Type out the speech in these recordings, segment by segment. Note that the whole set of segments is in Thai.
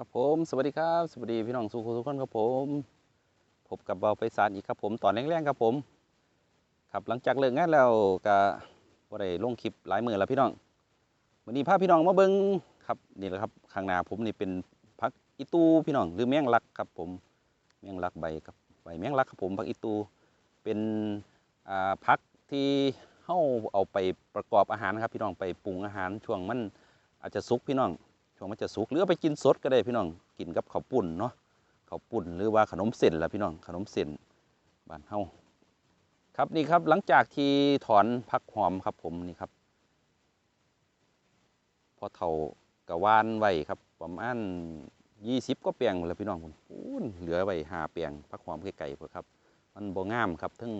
ครับผมสวัสดีครับสวัสดีพี่น้องสุขุทุกคนครับผมพบกับเบาไปสารอีกครับผมตอนแรงๆครับผมครับหลังจากเลิกงานแล้วก็บ่ได้ลงคลิปหลายมือแล้วพี่น้องวันนี้พาพี่น้องมาเบิ้งครับนี่แหละครับข้างหน้าผมนี่เป็นพักอีตูพี่น้องหรือแมงลักครับผมแมงลักใบครับใบแมงลักครับผมพักอีตูเป็นอ่าพักที่เฮาเอาไปประกอบอาหารครับพี่น้องไปปรุงอาหารช่วงมันอาจจะสุกพี่น้อง ช่วงมันจะสุกหรือเอาไปกินสดก็ได้พี่น้องกินกับข้าวปุ้นเนาะข้าวปุ้นหรือว่าขนมเส้นละพี่น้องขนมเส้นบ้านเฮาครับนี่ครับหลังจากที่ถอนพักหอมครับผมนี่ครับพอเทากะวานไว้ครับประมาณยี่สิบก็เปียงหมดแล้วพี่น้องผมพูนเหลือไว้หาเปียงพักหอมไก่ๆพวกครับ มันบ่งามครับทั้ง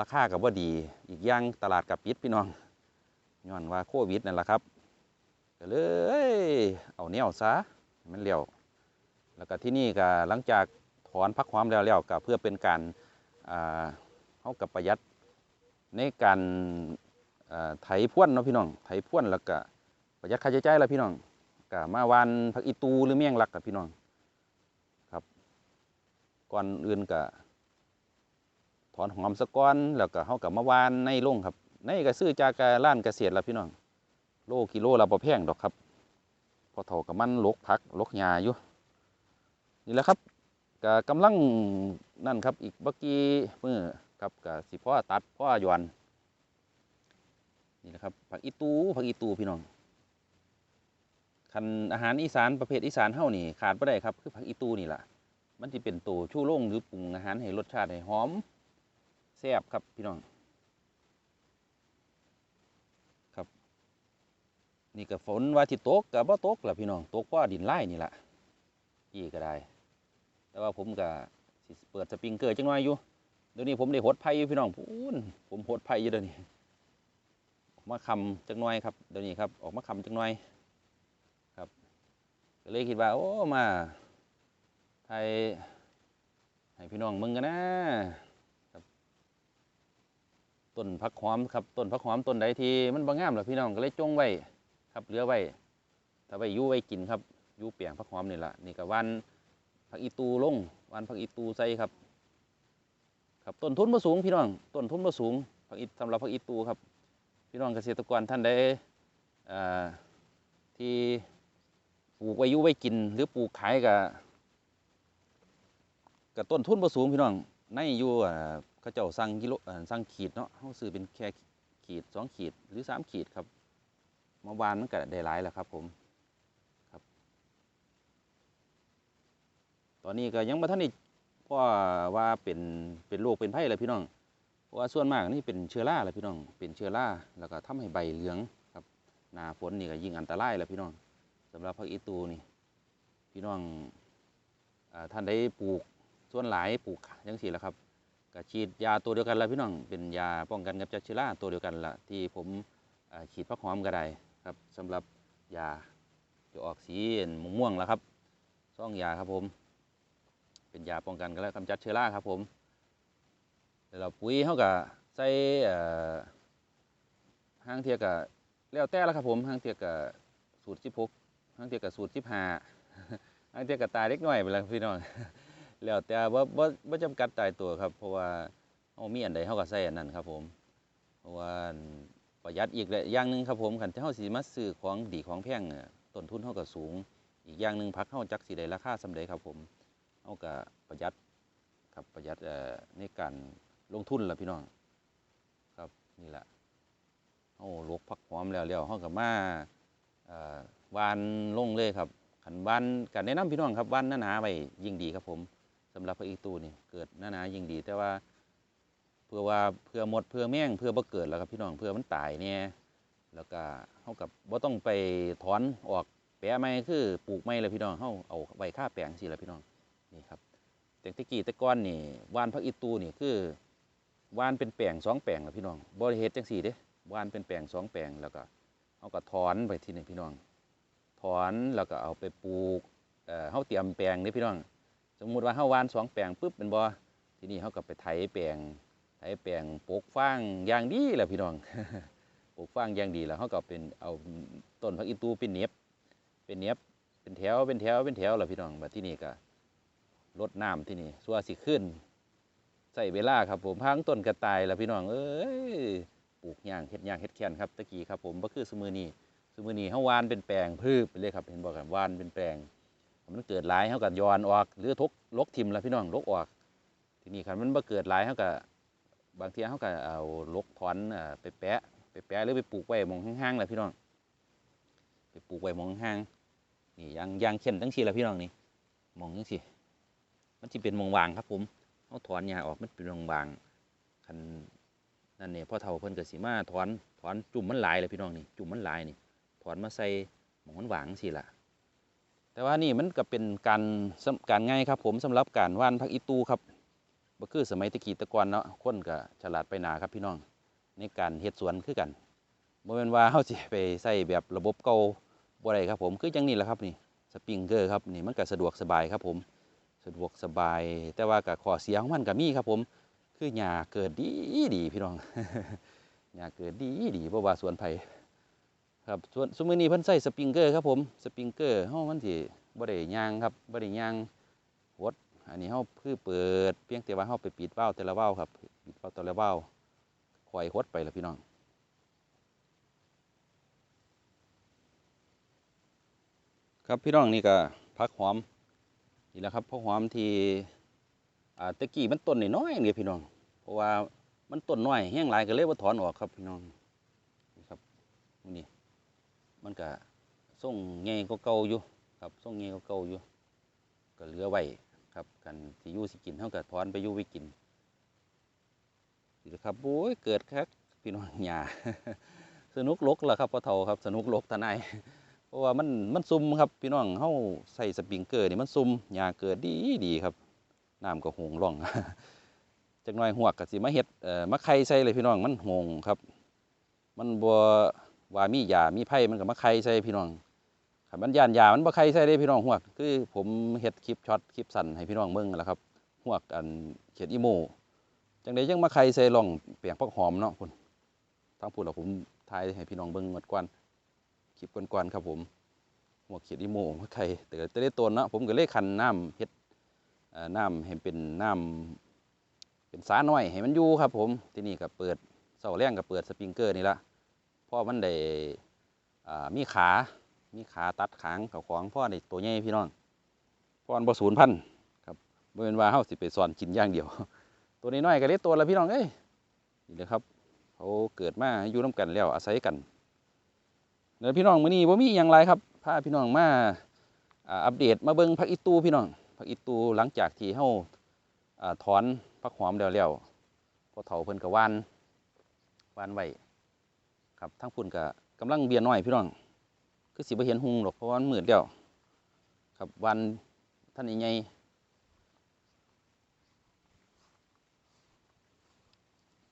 ราคากับว่าดี อีกอย่างตลาดกับปิดพี่น้องย้อนว่าโควิดนั่นแหละครับ ก็เลย เอาแนวซะมันเลี้ยวแล้วก็ที่นี่ก็หลังจากถอนพักความแล้วแล้วก็เพื่อเป็นการอ่าเฮากับประหยัดในการไถพ่วนเนาะพี่น้องไถพ่วนแล้วก็ประหยัดค่าใช้จ่ายแล้วพี่น้องก็มาวานผักอีตูหรือเมี่ยงลักกับพี่น้องครับก่อนอื่นก็ถอนหอมสะก้อนแล้วก็เฮากับมาวานในโรงครับในก็ซื้อจากร้านเกษตรแล้วพี่น้อง ลกิโลละบ่แพงดอกครับพอเท่ากับมันลกผักลกหญ้าอยู่นี่แหละครับก็กำลังนั่นครับอีกบักกี้มือครับก็สิพ่อตัดพ่อหยวนนี่แหละครับผักอีตูผักอีตูพี่น้องคันอาหารอีสานประเภทอีสานเฮานี่ขาดบ่ได้ครับคือผักอีตูนี่แหละมันสิเป็นตัวชูโรงหรือปรุงอาหารให้รสชาติให้หอมแซ่บครับพี่น้อง นี่ก็ฝนว่าที่ตกกับบ่ตกล่ะพี่น้องตกเพราดินไล่นี่แหละอีก็ได้ แต่ว่าผมก็เปิดสปริงเกอร์จังหน่อยอยู่เดี๋ยวนี้ผมได้หดไผ่อยู่พี่น้องพูนผมหดไผ่อยู่เดี๋ยวนี้ออกมาคำจังหน่อยครับเดี๋ยวนี้ครับออกมาคำจังหน่อยครับก็เลยคิดว่าโอ้มาไทยให้พี่น้องมึงกันนะครับต้นพักหอมครับต้นพักหอมต้นใดที่มันบางงามหรอพี่น้องก็เลยจงไว้ ครับเหลือไว้ถ้าไว้ยู่ไว้กินครับยู่เปียงผักหอมนี่แหละนี่ก็วันผักอีตูลงวันผักอีตูใส่ครับ ครับต้นทุนบ่สูงพี่น้องต้นทุนบ่สูงผักอีสำหรับผักอีตูครับ พี่น้องเกษตรกรท่านใดอ่าที่ปลูกไว้ยู่ไว้กิน หรือปลูกขายกับกับต้นทุนบ่สูงพี่น้องในอยู่อ่าเขาเจ้าสั่งกิโลอ่าสั่งขีดเนาะเขาซื้อเป็นแค่ขีดสองขีดหรือสามขีดครับ เมื่อวานมันก็ได้หลายแล้วครับผมครับ ตอนนี้ก็ยังมาท่านนี่เพราะว่าเป็นเป็นโรคเป็นไผ่เลยพี่น้องเพราะว่าส่วนมากนี่เป็นเชื้อราเลยพี่น้อง เป็นเชื้อราแล้วก็ทำให้ใบเหลืองครับหนาฝนนี่ก็ยิ่งอันตรายเลยพี่น้องสำหรับผักอีตูนี่พี่น้องอท่านได้ปลูกส่วนหลายปลูกยังสี่แหละครับก็ฉีดยาตัวเดียวกันแล้วพี่น้อง เป็นยาป้องกันกับเชื้อราตัวเดียวกันละที่ผมฉีดผักหอมก็ได้ ครับสำหรับยาจะออกสีม่วงแล้วครับซ่องยาครับผม เป็นยาป้องกันกันแล้วกำจัดเชื้อราครับผมแล้วเราปุ๋ยเขาก็ใส่ห้างเทียกับแล้วแต่แล้วครับผมห้างเทียกับสูตรสิบหกห้างเทียกับสูตรสิบห้าห้างเทียกับตายเล็กน้อยไปแล้วพี่น้องแล้วแต่ว่าบ่บ่จำกัดตายตัวครับ เพราะว่าเขามีอันใดเขาก็ใส่อันนั้นครับผมเพราะว่า ประหยัดอีกและอย่างหนึ่งครับผมขันเฮาสิมาซื้อของดีของแพงเนี่ยต้นทุนเฮาก็สูง อีกอย่างหนึ่งพักเฮาจักสิได้ราคาสำเร็จครับผมเฮาก็ประหยัดครับประหยัดในการลงทุนละพี่น้องครับนี่แหละเฮาลกผักหอมแล้วแล้วเฮาก็มาเอ่อหวานลงเลยครับขันวานกันแนะนำพี่น้องครับวานหน้าๆไว้ยิ่งดีครับผมสำหรับพระอีตูนี่เกิดหน้าๆยิ่งดี แต่ว่า พื่อว่าเพื่อหมดเพื่อแม่งเพื่อบ่เกิดแล้วครับพี่น้องเพื่อมันตายเนี่ยแล้วก็เฮากับบ่ต้องไปถอนออกแปะไม้คือปลูกไม้เลยพี่น้องเฮาเอาไว้ค่าแปลงสิล่ะพี่น้องนี่ครับแต่ตะกี้แต่ก่อนนี่วานพักอีตูนี่คือวานเป็นแปลงสองแปลงล่ะพี่น้องบ่ได้เฮ็ดจังซี่เด้วานเป็นแปลงสองแปลงแล้วก็เฮาก็ถอนไปที่นี่พี่น้องถอนแล้วก็เอาไปปลูกเอ่อเฮาเตรียมแปลงนี่พี่น้อง สมมุติว่าเฮาวานสองแปลงปุ๊บเป็นบ่ทีนี้เฮาก็ไปไถแปลง ไถแปลงปลูกฟางอย่างดีแหละพี่น้องปลูกฟางอย่างดีแล้วเขาก็เป็นเอาต้นผักอีตูเป็นเหน็บเป็นเหน็บเป็นแถวเป็นแถวเป็นแถวแหล้วพี่น้องบัดที่นี่ก็ลดน้ำที่นี่สัวสิขึ้นใส่เวลาครับผมพังต้นกระต่ายแล้วพี่น้องเอ้ยปลูกย่างเฮ็ดย่างเฮ็ดแคนครับตะกี้ครับผมบ่คือสมือนีสมือนี้เฮาวานเป็นแปลงพืชไปเลยครับเห็นบ่ครับหวานเป็นแปลงมันเกิดหลายเฮาก็ย้อนออกหรือทกลกทิมแล้วพี่น้องลกออก ทีนี้คันมันบ่เกิดหลายเฮาก็บ บางทีเฮาก็เอาลกถอนไปแปะไปแปะหรือไปปลูกไว้มองห่างๆแหละพี่น้องไปปลูกไว้มองห่างๆนี่ยางยางเข็นทั้งสี่ละพี่น้องนี่มองจังซี่มันสิเป็นมองวางครับผมเฮาถอนหญ้าออกมันเป็นมองวางคันนั่นเนี่ยพ่อเฒ่าเพิ่นก็สิมาถอนถอนจุ่มมันหลายเลยพี่น้องนี่จุ่มมันหลายนี่ถอนมาใส่หมองมันวางจังซี่ล่ะแต่ว่านี่มันก็เป็นการการง่ายครับผมสำหรับการว่านผักอีตูครับ บ่คือสมัยตะกี้ตะกอนเนาะคนก็ฉลาดไปหนาครับพี่น้อง ในการเฮ็ดสวนคือกันบ่แม่นว่าเฮาสิไปใส่แบบระบบเก่าบ่ได้ครับผมคือจังนี้แหละครับนี่สปริงเกอร์ครับนี่มันก็สะดวกสบายครับผมสะดวกสบาย แต่ว่าก็ข้อเสียของมันก็มีครับผม คือหญ้าเกิดดีดีพี่น้องหญ้าเกิดดีดีบ่ว่าสวนไผครับส่วนสมือนี้เพิ่นใส่สปริงเกอร์ครับผมสปริงเกอร์เฮามันสิบ่ได้ย่างครับบ่ได้ย่าง อันนี้เฮาคือเปิดเพียงแต่ว่าเฮาไปปิดวาล์วแต่ละวาวครับปิดวาล์วแต่ละวาวคอยหดไปแล่ะพี่น้องครับพี่น้องนี่ก็ผักหอมนี่แหละครับผักหอมที่อ่าตะกี้มันต้นน้อยๆนี่ยพี่น้อง เพราะว่ามันต้นน้อยแห้งหลายก็เลยบ่ถอนออกครับพี่น้องนี่ครับนี่มันก็ส่งเงยก็เก่าอยู่ครับส่งเงยก็เก่าอยู่ก็เหลือไว้ ครับกันที่ยู่สิกินเท่ากับถอนไปยู่ไปกินนี่แหละครับโอ้ยเกิดครับพี่น้องหยาสนุกลกล่ะครับพ่อเฒ่าครับ สนุกลกทนายเพราะว่ามันมันซุ่มครับพี่น้องเฮาใส่สปริงเกอร์นี่มันซุ่มหญ้าเกิดดีดีครับน้ำก็หงร่องจักหน่อยหวกก็สิมาเฮ็ดเอ่อมาไข่ใส่เลยพี่น้องมันหงครับ มันบัวว่ามียามีไผ่มันก็มาไข่ใส่พี่น้อง ขันมันยานยามันบ่ไข่ใส่ได้พี่น้องหวก คือผมเฮ็ดคลิปช็อตคลิปสั้นให้พี่น้องเบิ่งแหละครับหวกอันเขียดอีโมจังไดยังมาไข่ใส่ร่องเปียงผักหอมเนาะพุ่นทั้งพุ่นแล้วผมถ่ายให้พี่น้องเบิ่งงวดก่อนคลิปก่อนๆครับผมหวกเขียดอีโมมาไข่แต่ก็จะได้ตัวเนาะผมก็เลยคันน้ำเฮ็ดเอ่อน้ำให้เป็นน้ำเป็นสาหน้อยให้มันอยู่ครับ ผมที่นี่ก็เปิดเสาแรงก็เปิดสปริงเกอร์นี่ละพ่อมันได้อ่ามีขา มีขาตัดขางกับของพ่อได้ตัวใหญ่พี่น้องพ่อมันบ่สูญพันธุ์ครับบ่เป็นว่าเฮาสิไปสอนกินอย่างเดียว ตัวนี้น้อยก็เล็กตัวละพี่น้องเอ้ยนี่แหละครับเขาเกิดมาอยู่น้กันแล้วอาศัยกันเดี๋ยวพี่น้องมื้อนี้บ่มีหยังไรครับพาพี่น้องมาอ่าอัปเดตมาเบิ่งผักอีตูพี่น้องผักอีตูหลังจากที่เฮาอ่าถอนผักหอมแล้วแล้วพอเฒ่าเพิ่นก็หวานวานไว้ครับทั้งพุ่นก็กำลังเบียร์น้อยพี่น้อง คือสิบ่เห็นหุงหรอกเพราะว่ามันมืดแล้วครับวันท่านใหญ่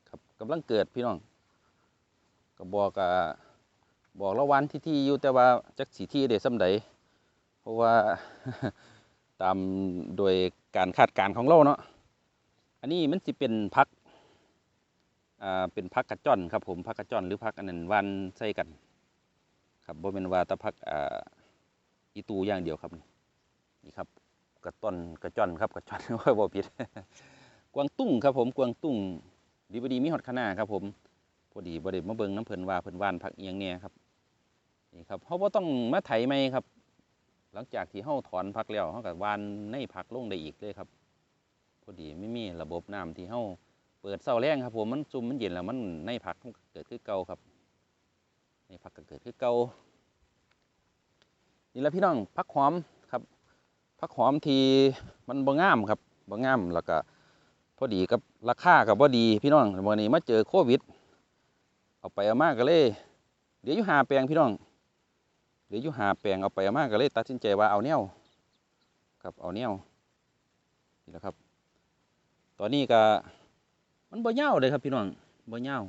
ครับกำลังเกิดพี่น้องก็บอกกะบอกละวันที่ที่อยู่แต่ว่าจักสีที่เดซ้ำใดเพราะว่าตามโดยการคาดการณ์ของเราเนาะอันนี้มันสิเป็นพักอ่าเป็นพักกระจ่อนครับผมพักกระจ่อนหรือพักอันนั้นวันใส่กัน ครับบ่เป็นว่าตะพักอ่าอีตูอย่างเดียวครับนี่ครับกระต้นกระจอนครับกระจอนว่าบ่ผิดกวางตุ้งครับผมกวางตุ้งดีบดีมีฮอดคะน้าครับผมพอดีบ่ได้มาเบิ่งน้ำเพิ่นว่าเพิ่นว่านพักเอียงแหน่ครับนี่ครับเฮาบ่ต้องมาไถใหม่ครับ หลังจากที่เฮาถอนพักแล้วเฮาก็ว่านในพักลงได้อีกเลยครับ พอดีไม่มีระบบน้ำที่เฮาเปิดเสาแรงครับผมมันซุ่มมันเย็นแล้วมันในผักมันเกิดขึ้นเก่าครับ นผักก็เกิดขึ้นเก่านี่แหละพี่น้องผักหอมครับผักหอมที่มันบ่งามครับบ่งามแล้วก็พอดีกับราคากับบ่ดีพี่น้องวันนี้มาเจอโควิด เอาไปเอามากก็เลย เดี๋ยวอยู่หาแปลงพี่น้องเดี๋ยวอยู่หาแปลงเอาไปเอามากก็เลย ตัดสินใจว่าเอาแนวครับเอาแนวนี่แหละครับ ตอนนี้ก็มันบ่ยาวเลยครับพี่น้องบ่ยาว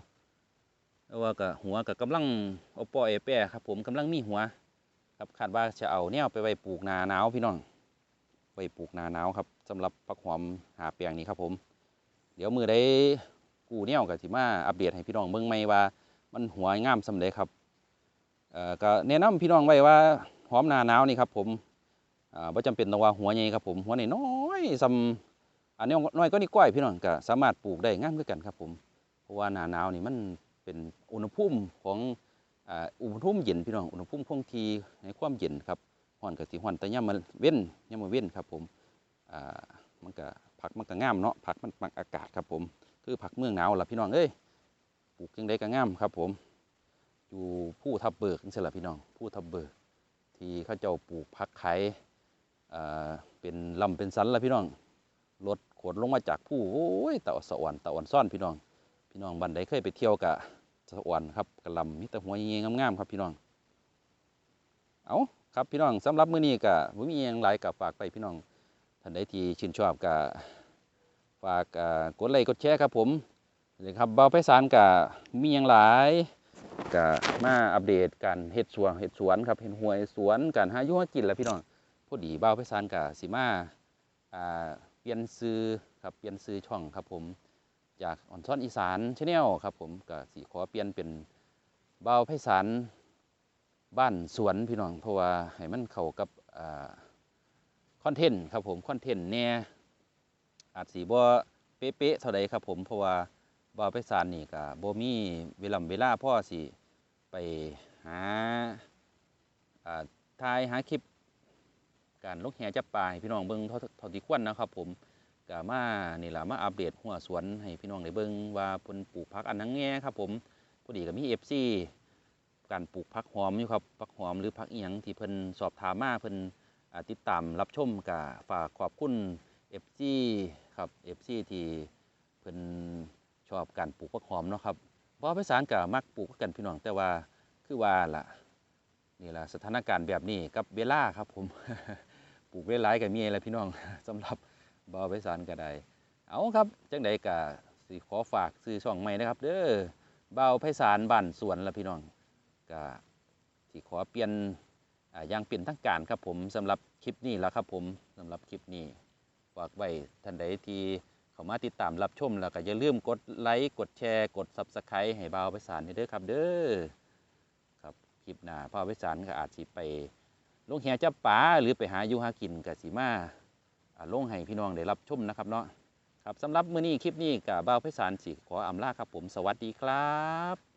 แต่ว่าก็หัวก็กำลังเอาปล่อแปรครับ ผมกำลังมีหัว ครับคาดว่าจะเอาแนวไปไว้ปลูกนาหนาวพี่น้องไว้ปลูกนาหนาวครับสำหรับผักหอมหาแปลงนี้ครับผม เดี๋ยวมือได้กูแนวก็สิมาอัปเดตให้พี่น้องเบิ่งใหม่ว่ามันหัวงามสำเร็จครับเอ่อก็แนะนำพี่น้องไว้ว่าหอมนาหนาวนี่ครับ ผมอ่าบ่จำเป็นต้องว่าหัวใหญ่ครับผมหัวน้อยๆซ้ำอันนี้น้อยก็นี่ก้อยพี่น้องก็สามารถปลูกได้งามคือกันครับ ผมเพราะว่าหนาหนาวนี่มัน เป็นอุณหภูมิของอุณหภูมิเย็นพี่น้องอุณหภูมิคงที่ในความเย็นครับฮ้อนก็สิฮ้อนแต่ยามมันเว้นยามมื้อเว้นครับผมอ่ามันก็ผักมันก็งามเนาะผักมันมักอากาศครับผม คือผักเมืองหนาวล่ะพี่น้องเอ้ยปลูกจังไดก็งามครับผม อยู่ผู้ทับเบิกนี่สิล่ะพี่น้องผู้ทับเบิก ที่เขาเจ้าปลูกผักไข่อ่าเป็นลำเป็นสันละพี่น้องรถขนลงมาจากผู้โอ้ยตะสะอ่อนตะอ่อนซ่อนพี่น้อง พี่น้องบันไดเคยไปเที่ยวกะ สะอ่อนครับกระลำมีแต่หัวเงี้ยงามๆครับพี่น้อง เอาครับพี่น้องสำหรับมื้อนี้กะบ่มีอหยังหลายกับฝากไปพี่น้องท่านใดที่ชื่นชอบกะฝากกดไลค์กดแชร์ครับผมเลยครับเบาไพศาลกะมีอหยังหลายก็มาอัปเดตการเฮ็ดสวนเฮ็ดสวนครับเฮ็ดห้วยสวนการหายู่หากินแล้วพี่น้องพอดีบ่าวไพศาลก็สิมาอ่าเปลี่ยนซื้อครับเปลี่ยนซื้อช่องครับผม จากอ่อนซ่อนอีสานชาแนลครับผมก็สิขอเปลี่ยนเป็นบ่าวไพศาลบ้านสวนพี่น้องเพราะว่าให้มันเข้ากับอคอนเทนต์ครับผมคอนเทนต์แหน่ยอาจสิบ่เป๊ะๆเท่าใดครับผมเพราะว่าบ่าวไปสารนี่ก็บ่มีเวลาเวลาพ่อสิไปหาอ่ายหาคลิปการลกแห่จับปลาพี่น้องเบิ่งเท่าเท่าที่ควรนะครับผม ก็มานี่ละมาอัปเดตหัวสวนให้พี่น้องได้เบิ่งว่าเพิ่นปลูกผักอันนั้นแง่ครับผมพอดีก็มี FC การปลูกผักหอมอยู่ครับผักหอมหรือผักเอียงที่เพิ่นสอบถามมาเพิ่นติดตามรับชมก็ฝากขอบคุณ FC ครับ FC ที่เพิ่นชอบการปลูกผักหอมเนาะครับเพราะภาษานก็มักปลูกกันพี่น้องแต่ว่าคือว่าล่ะนี่ล่ะสถานการณ์แบบนี้กับเวลาครับผมปลูกหลายๆก็มีอะไรพี่น้องสำหรับ บ่าวไพศาลก็ได้เอาครับจังใดก็สิขอฝากซื้อช่องใหม่นะครับ เด้อบ่าวไพศาลบ้านสวนละพี่น้องก็สิขอเปลี่ยนอย่างเป็นทางการครับผมสำหรับคลิปนี้แล้วครับผมสำหรับคลิปนี้ฝากไว้ท่านใดที่เข้ามาติดตามรับชมแล้วก็อย่าลืมกดไลค์กดแชร์กด Subscribe ให้บ่าวไปสารนี่เด้อครับเด้อครับคลิปหน้าบ่าวไปสารก็อาจสิไปลงแหจับปลาหรือไปหาอยู่หากินก็สิมา ลงให้พี่น้องได้รับชมนะครับเนาะครับสำหรับมื้อนี้คลิปนี้กับบ่าวไปสารสิขออำลาครับผมสวัสดีครับ